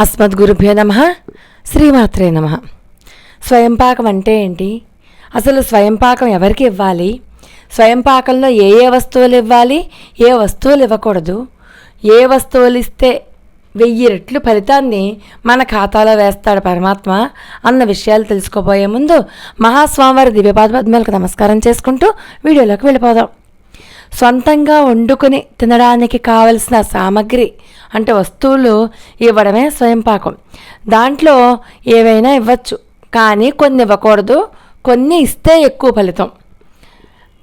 అస్మద్గురుభ్యో నమ శ్రీమాత్రే నమ. స్వయంపాకం అంటే ఏంటి? అసలు స్వయంపాకం ఎవరికి ఇవ్వాలి? స్వయంపాకంలో ఏ ఏ వస్తువులు ఇవ్వాలి? ఏ వస్తువులు ఇవ్వకూడదు? ఏ వస్తువులు ఇస్తే వెయ్యి రెట్లు ఫలితాన్ని మన ఖాతాలో వేస్తాడు పరమాత్మ? అన్న విషయాలు తెలుసుకోబోయే ముందు మహాస్వామివారి దివ్యపాద పద్మాలకు నమస్కారం చేసుకుంటూ వీడియోలోకి వెళ్ళిపోదాం. సొంతంగా వండుకొని తినడానికి కావలసిన సామగ్రి అంటే వస్తువులు ఇవ్వడమే స్వయంపాకం దాంట్లో ఏవైనా ఇవ్వచ్చు కానీ కొన్ని ఇవ్వకూడదు కొన్ని ఇస్తే ఎక్కువ ఫలితం.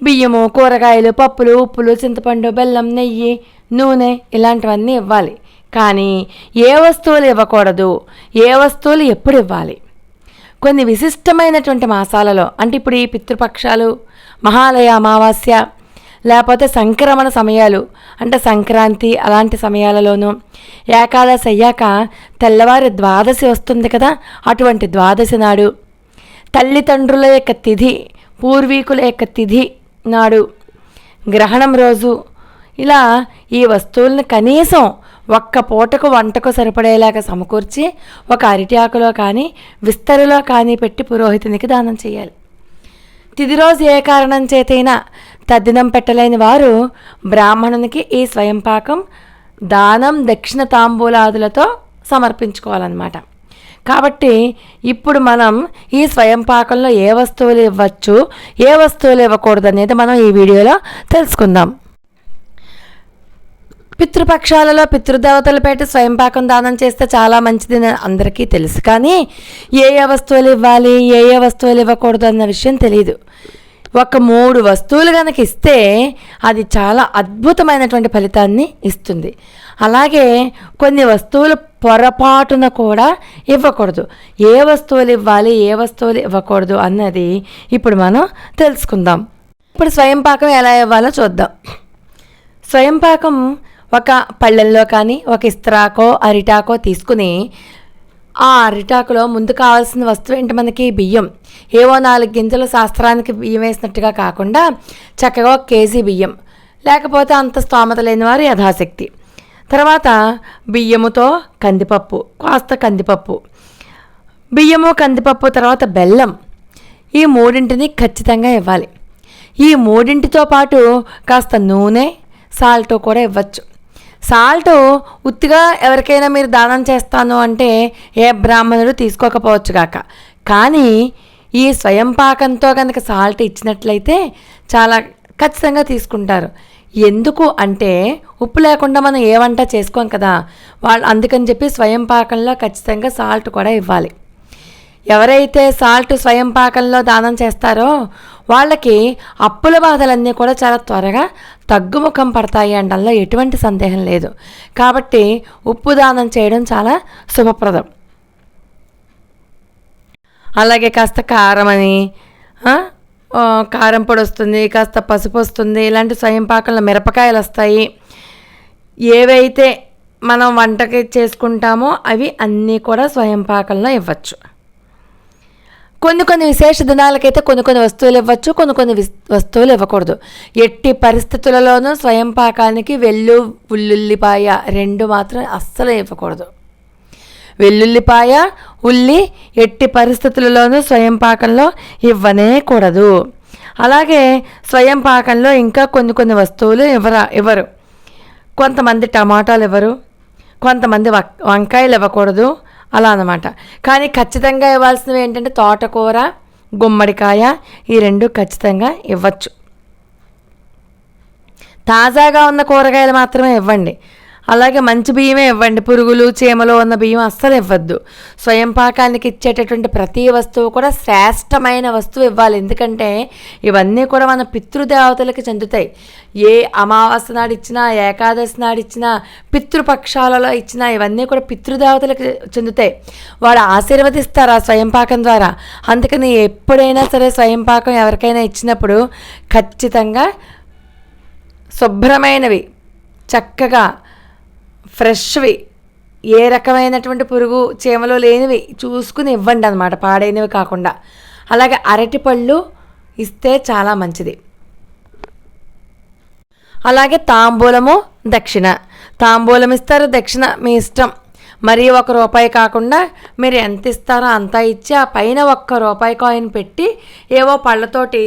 బియ్యము కూరగాయలు పప్పులు ఉప్పులు చింతపండు బెల్లం నెయ్యి నూనె ఇలాంటివన్నీ ఇవ్వాలి. కానీ ఏ వస్తువులు ఇవ్వకూడదు ఏ వస్తువులు ఎప్పుడు ఇవ్వాలి? కొన్ని విశిష్టమైనటువంటి మాసాలలో అంటే ఇప్పుడు ఈ పితృపక్షాలు మహాలయ అమావాస్య లేకపోతే సంక్రమణ సమయాలు అంటే సంక్రాంతి అలాంటి సమయాలలోనూ ఏకాదశి అయ్యాక తెల్లవారి ద్వాదశి వస్తుంది కదా అటువంటి ద్వాదశి నాడు తల్లిదండ్రుల యొక్క తిథి పూర్వీకుల యొక్క తిథి నాడు గ్రహణం రోజు ఇలా ఈ వస్తువులను కనీసం ఒక్క పూటకు వంటకు సరిపడేలాగా సమకూర్చి ఒక అరటి ఆకులో కానీ విస్తరిలో కానీ పెట్టి పురోహితునికి దానం చేయాలి. తిది రోజు ఏ కారణం చేతైనా తద్దినం పెట్టలేని వారు బ్రాహ్మణునికి ఈ స్వయంపాకం దానం దక్షిణ తాంబూలాదులతో సమర్పించుకోవాలన్నమాట. కాబట్టి ఇప్పుడు మనం ఈ స్వయంపాకంలో ఏ వస్తువులు ఇవ్వచ్చు ఏ వస్తువులు ఇవ్వకూడదు అనేది మనం ఈ వీడియోలో తెలుసుకుందాం. పితృపక్షాలలో పితృదేవతలు పెట్టి స్వయంపాకం దానం చేస్తే చాలా మంచిది అని అందరికీ తెలుసు. కానీ ఏ ఏ వస్తువులు ఇవ్వాలి ఏ ఏ వస్తువులు ఇవ్వకూడదు అన్న విషయం తెలియదు ఒక మూడు వస్తువులు కనుక ఇస్తే అది చాలా అద్భుతమైనటువంటి ఫలితాన్ని ఇస్తుంది. అలాగే కొన్ని వస్తువులు పొరపాటున కూడా ఇవ్వకూడదు. ఏ వస్తువులు ఇవ్వాలి ఏ వస్తువులు ఇవ్వకూడదు అన్నది ఇప్పుడు మనం తెలుసుకుందాం. ఇప్పుడు స్వయంపాకం ఎలా ఇవ్వాలో చూద్దాం. స్వయంపాకం ఒక పళ్ళెల్లో కానీ ఒక ఇస్త్రాకో అరిటాకో తీసుకుని ఆ అరిటాకులో ముందు కావాల్సిన వస్తువు ఏంటి మనకి? బియ్యం. ఏవో నాలుగు గింజలు శాస్త్రానికి బియ్యం వేసినట్టుగా కాకుండా చక్కగా ఒక కేజీ బియ్యం. లేకపోతే అంత స్తోమత లేని వారు యథాశక్తి. తర్వాత బియ్యముతో కందిపప్పు కాస్త కందిపప్పు. బియ్యము కందిపప్పు తర్వాత బెల్లం. ఈ మూడింటిని ఖచ్చితంగా ఇవ్వాలి. ఈ మూడింటితో పాటు కాస్త నూనె సాల్ట్ కూడా ఇవ్వచ్చు. సాల్ట్ ఉత్తిగా ఎవరికైనా మీరు దానం చేస్తాను అంటే ఏ బ్రాహ్మణుడు తీసుకోకపోవచ్చు కాక కానీ ఈ స్వయం పాకంతో కనుక సాల్ట్ ఇచ్చినట్లయితే చాలా ఖచ్చితంగా తీసుకుంటారు. ఎందుకు అంటే ఉప్పు లేకుండా మనం ఏ వంట చేసుకోం కదా వాళ్ళు అందుకని చెప్పి స్వయం పాకంలో ఖచ్చితంగా సాల్ట్ కూడా ఇవ్వాలి. ఎవరైతే సాల్ట్ స్వయం పాకంలో దానం చేస్తారో వాళ్ళకి అప్పుల బాధలన్నీ కూడా చాలా త్వరగా తగ్గుముఖం పడతాయి అనడంలో ఎటువంటి సందేహం లేదు. కాబట్టి ఉప్పు దానం చేయడం చాలా శుభప్రదం. అలాగే కాస్త కారం అని కారం పొడి వస్తుంది కాస్త పసుపు వస్తుంది ఇలాంటి స్వయం పాకంలో మిరపకాయలు వస్తాయి. ఏవైతే మనం వంటకి చేసుకుంటామో అవి అన్నీ కూడా స్వయం పాకంలో ఇవ్వచ్చు. కొన్ని కొన్ని విశేష దినాలకైతే కొన్ని కొన్ని వస్తువులు ఇవ్వచ్చు కొన్ని కొన్ని వస్తువులు ఇవ్వకూడదు. ఎట్టి పరిస్థితులలోనూ స్వయం పాకానికి వెల్లు ఉల్లుల్లిపాయ రెండు మాత్రం అస్సలు ఇవ్వకూడదు. వెల్లుల్లిపాయ ఉల్లి ఎట్టి పరిస్థితులలోనూ స్వయం పాకంలో ఇవ్వనే కూడదు. అలాగే స్వయం పాకంలో ఇంకా కొన్ని కొన్ని వస్తువులు ఇవ్వరా ఇవ్వరు. కొంతమంది టమాటాలు ఇవ్వరు. కొంతమంది వంకాయలు ఇవ్వకూడదు. అలా అనమాట కానీ ఖచ్చితంగా ఇవ్వాల్సినవి ఏంటంటే తోటకూర గుమ్మడికాయ ఈ రెండు ఖచ్చితంగా ఇవ్వచ్చు. తాజాగా ఉన్న కూరగాయలు మాత్రమే ఇవ్వండి. అలాగే మంచి బియ్యమే ఇవ్వండి. పురుగులు చీమలు ఉన్న బియ్యం అస్సలు ఇవ్వద్దు. స్వయం పాకానికి ఇచ్చేటటువంటి ప్రతి వస్తువు కూడా శ్రేష్టమైన వస్తువు ఇవ్వాలి. ఎందుకంటే ఇవన్నీ కూడా మన పితృదేవతలకి చెందుతాయి. ఏ అమావాస్య నాడు ఇచ్చినా ఏకాదశి నాడు ఇచ్చినా పితృపక్షాలలో ఇచ్చినా ఇవన్నీ కూడా పితృదేవతలకు చెందుతాయి. వాళ్ళు ఆశీర్వదిస్తారు ఆ స్వయం పాకం ద్వారా? అందుకని ఎప్పుడైనా సరే స్వయం పాకం ఎవరికైనా ఇచ్చినప్పుడు ఖచ్చితంగా శుభ్రమైనవి చక్కగా ఫ్రెష్వి. ఏ రకమైనటువంటి పురుగు చీమలో లేనివి చూసుకుని ఇవ్వండి అనమాట పాడైనవి కాకుండా. అలాగే అరటిపళ్ళు ఇస్తే చాలా మంచిది. అలాగే తాంబూలము దక్షిణ. తాంబూలం ఇస్తారు దక్షిణ మీ ఇష్టం. మరి ఒక రూపాయి కాకుండా మీరు ఎంత ఇస్తారో అంత ఇచ్చి ఆ పైన ఒక్క రూపాయి కాయిన్ పెట్టి ఏవో పళ్ళతోటి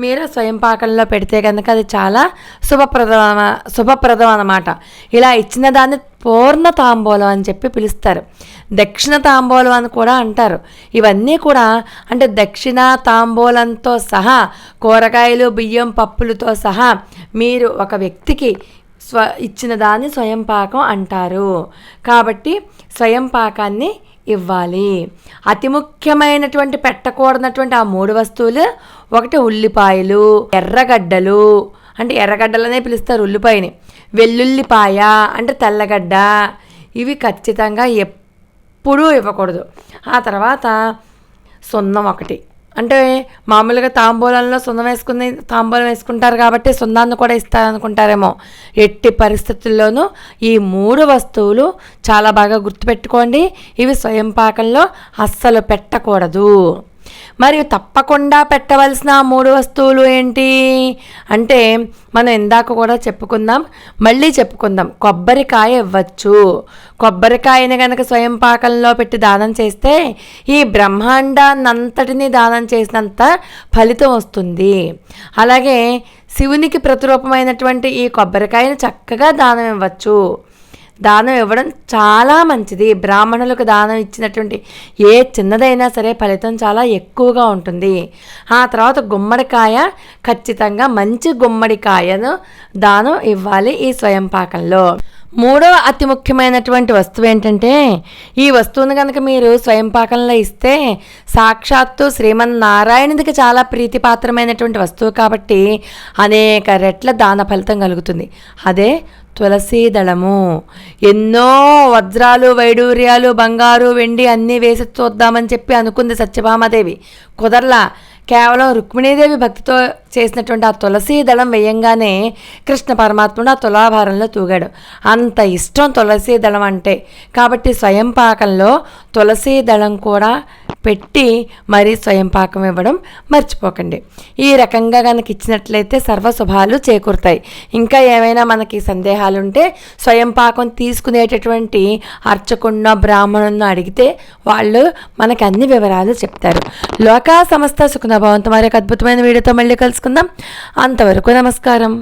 మీరు స్వయం పాకంలో పెడితే కనుక అది చాలా శుభప్రదమ శుభప్రదం అన్నమాట ఇలా ఇచ్చిన దాన్ని పూర్ణ తాంబూలం అని చెప్పి పిలుస్తారు. దక్షిణ తాంబూలం అని కూడా అంటారు. ఇవన్నీ కూడా అంటే దక్షిణ తాంబూలంతో సహా కూరగాయలు బియ్యం పప్పులతో సహా మీరు ఒక వ్యక్తికి స్వ ఇచ్చిన దాన్ని స్వయం పాకం అంటారు. కాబట్టి స్వయం పాకాన్ని ఇవ్వాలి. అతి ముఖ్యమైనటువంటి పెట్టకూడనటువంటి ఆ మూడు వస్తువులు ఒకటి ఉల్లిపాయలు ఎర్రగడ్డలు అంటే ఎర్రగడ్డలనే పిలుస్తారు ఉల్లిపాయని. వెల్లుల్లిపాయ అంటే తెల్లగడ్డ. ఇవి ఖచ్చితంగా ఎప్పుడూ ఇవ్వకూడదు. ఆ తర్వాత సున్నం ఒకటి. అంటే మామూలుగా తాంబూలంలో సున్నం వేసుకుని తాంబూలం వేసుకుంటారు కాబట్టి సున్నాన్ని కూడా ఇస్తారనుకుంటారేమో. ఎట్టి పరిస్థితుల్లోనూ ఈ మూడు వస్తువులు చాలా బాగా గుర్తుపెట్టుకోండి. ఇవి స్వయం పాకంలో అస్సలు పెట్టకూడదు. మరియు తప్పకుండా పెట్టవలసిన మూడు వస్తువులు ఏంటి అంటే మనం ఇందాక కూడా చెప్పుకుందాం మళ్ళీ చెప్పుకుందాం. కొబ్బరికాయ ఇవ్వచ్చు. కొబ్బరికాయని కనుక స్వయం పాకంలో పెట్టి దానం చేస్తే ఈ బ్రహ్మాండాన్నంతటినీ దానం చేసినంత ఫలితం వస్తుంది. అలాగే శివునికి ప్రతిరూపమైనటువంటి ఈ కొబ్బరికాయని చక్కగా దానం ఇవ్వచ్చు. దానం ఇవ్వడం చాలా మంచిది. బ్రాహ్మణులకు దానం ఇచ్చినటువంటి ఏ చిన్నదైనా సరే ఫలితం చాలా ఎక్కువగా ఉంటుంది. ఆ తర్వాత గుమ్మడికాయ ఖచ్చితంగా మంచి గుమ్మడికాయను దానం ఇవ్వాలి ఈ స్వయం పాకంలో మూడవ అతి ముఖ్యమైనటువంటి వస్తువు ఏంటంటే ఈ వస్తువును కనుక మీరు స్వయం పాకంలో ఇస్తే సాక్షాత్తు శ్రీమన్నారాయణుడికి చాలా ప్రీతిపాత్రమైనటువంటి వస్తువు కాబట్టి అనేక రెట్ల దాన ఫలితం కలుగుతుంది. అదే తులసీ దళము. ఎన్నో వజ్రాలు వైడూర్యాలు బంగారు వెండి అన్నీ వేసి చూద్దామని చెప్పి అనుకుంది సత్యభామాదేవి. కుదర్లా. కేవలం రుక్మిణీదేవి భక్తితో చేసినటువంటి ఆ తులసీ దళం వేయంగానే కృష్ణ పరమాత్ముడు ఆ తులాభారంలో తూగాడు. అంత ఇష్టం తులసీ దళం అంటే. కాబట్టి స్వయం పాకంలో తులసీ దళం కూడా పెట్టి మరీ స్వయం పాకం ఇవ్వడం మర్చిపోకండి. ఈ రకంగా కనుక ఇచ్చినట్లయితే సర్వశుభాలు చేకూరుతాయి. ఇంకా ఏమైనా మనకి సందేహాలు ఉంటే స్వయం పాకం తీసుకునేటటువంటి అర్చకున్న బ్రాహ్మణులను అడిగితే వాళ్ళు మనకు అన్ని వివరాలు చెప్తారు. లోకా సమస్త సుఖనభవంతో మరి అద్భుతమైన వీడియోతో మళ్ళీ తెలుసుకుందాం అంతవరకు నమస్కారం.